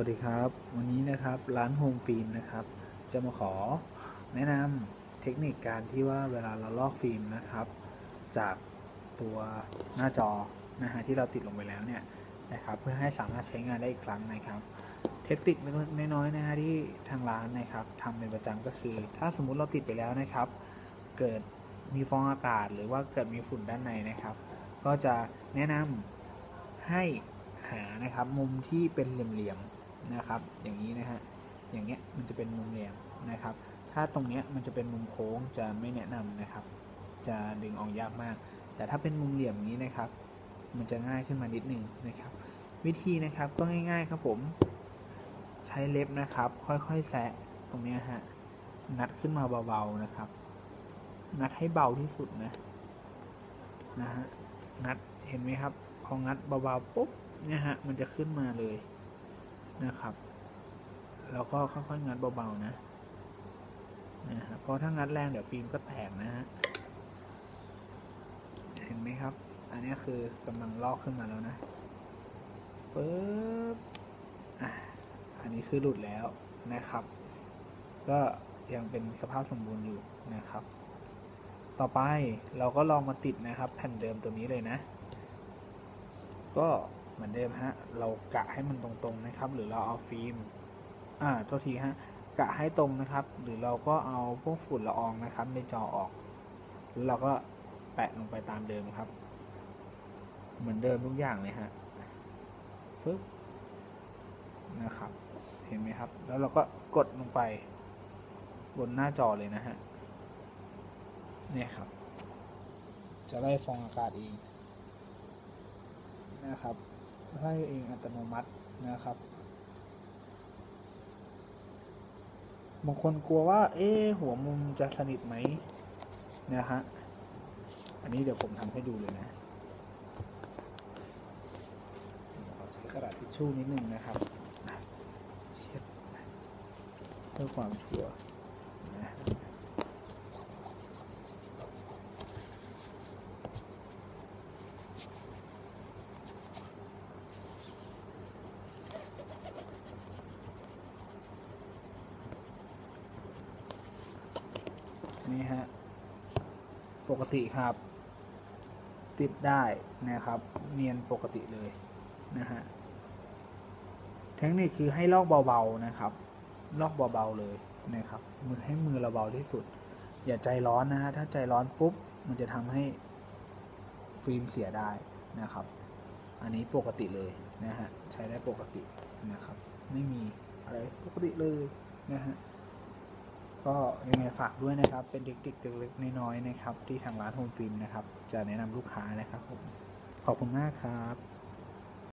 วัสดีครับ วันนี้นะครับร้านโฮมฟิล์มนะครับ จะมาขอแนะนำเทคนิคการที่ว่าเวลาเราลอกฟิล์มนะครับ จากตัวหน้าจอนะฮะที่เราติดลงไปแล้วเนี่ยนะครับเพื่อให้สามารถใช้งานได้อีกครั้งนะครับ เทคนิคเล็กๆน้อยๆนะฮะที่ทางร้านนะครับทำเป็นประจำก็คือ ถ้าสมมุติเราติดไปแล้วนะครับ เกิดมีฟองอากาศ หรือว่าเกิดมีฝุ่นด้านในนะครับ ก็จะแนะนำให้หานะครับมุมที่เป็นเหลี่ยมๆ นะครับ อย่างนี้นะฮะ อย่างเงี้ยมันจะเป็นมุมเหลี่ยมนะครับ ถ้าตรงเนี้ยมันจะเป็นมุมโค้งจะไม่แนะนำนะครับ จะดึงออกยากมาก แต่ถ้าเป็นมุมเหลี่ยมนี้นะครับ มันจะง่ายขึ้นมานิดนึงนะครับ วิธีนะครับก็ง่าย ๆ ครับผม ใช้เล็บนะครับ ค่อยๆแซะตรงเนี้ยฮะงัดขึ้นมาเบาๆนะครับงัดให้เบาที่สุดนะ นะฮะงัดเห็นไหมครับ พองัดเบาๆปุ๊บเนี่ยฮะ มันจะขึ้นมาเลย นะครับ แล้วก็ค่อยๆงัดเบาๆนะนะฮะเพราะถ้างัดแรงเดี๋ยวฟิล์มก็แตกนะฮะเห็นไหมครับ อันนี้คือกำลังลอกขึ้นมาแล้วนะฟึบอันนี้คือหลุดแล้วนะครับ ก็ยังเป็นสภาพสมบูรณ์อยู่นะครับ ต่อไปเราก็ลองมาติดนะครับ แผ่นเดิมตัวนี้เลยนะ ก็ เหมือนเดิมฮะ เรากะให้มันตรงๆนะครับ หรือเราเอาฟิล์ม อ่าโทษทีฮะ กะให้ตรงนะครับ หรือเราก็เอาพวกฝุ่นละอองนะครับ ในจอออกหรือเราก็แปะลงไปตามเดิมครับ เหมือนเดิมทุกอย่างเลยฮะ ฟึบนะครับ เห็นไหมครับ แล้วเราก็กดลงไป บนหน้าจอเลยนะฮะ เนี่ยครับ จะไล่ฟองอากาศเองนะครับ ไล่เองอัตโนมัตินะครับ บางคนกลัวว่า เอ๊หัวมุมจะสนิทไหมนะฮะ อันนี้เดี๋ยวผมทำให้ดูเลยนะขอใช้กระดาษทิชชู่นิดนึงนะครับเช็ดเพื่อความชัวร์นะ นี่ฮะ ปกติครับ ติดได้นะครับ เนียนปกติเลยนะฮะ เทคนิคคือให้ลอกเบาๆนะครับ ลอกเบาๆเลยนะครับ มือให้มือเราเบาที่สุด อย่าใจร้อนนะฮะ ถ้าใจร้อนปุ๊บ มันจะทำให้ฟิล์มเสียได้นะครับ อันนี้ปกติเลยนะฮะ ใช้ได้ปกตินะครับ ไม่มีอะไรปกติเลยนะฮะ ก็ยังไงฝากด้วยนะครับ เป็นเด็กๆเล็กๆน้อยๆนะครับ ที่ทางร้านโฮมฟิล์มนะครับ จะแนะนำลูกค้านะครับผมขอบคุณมากครับ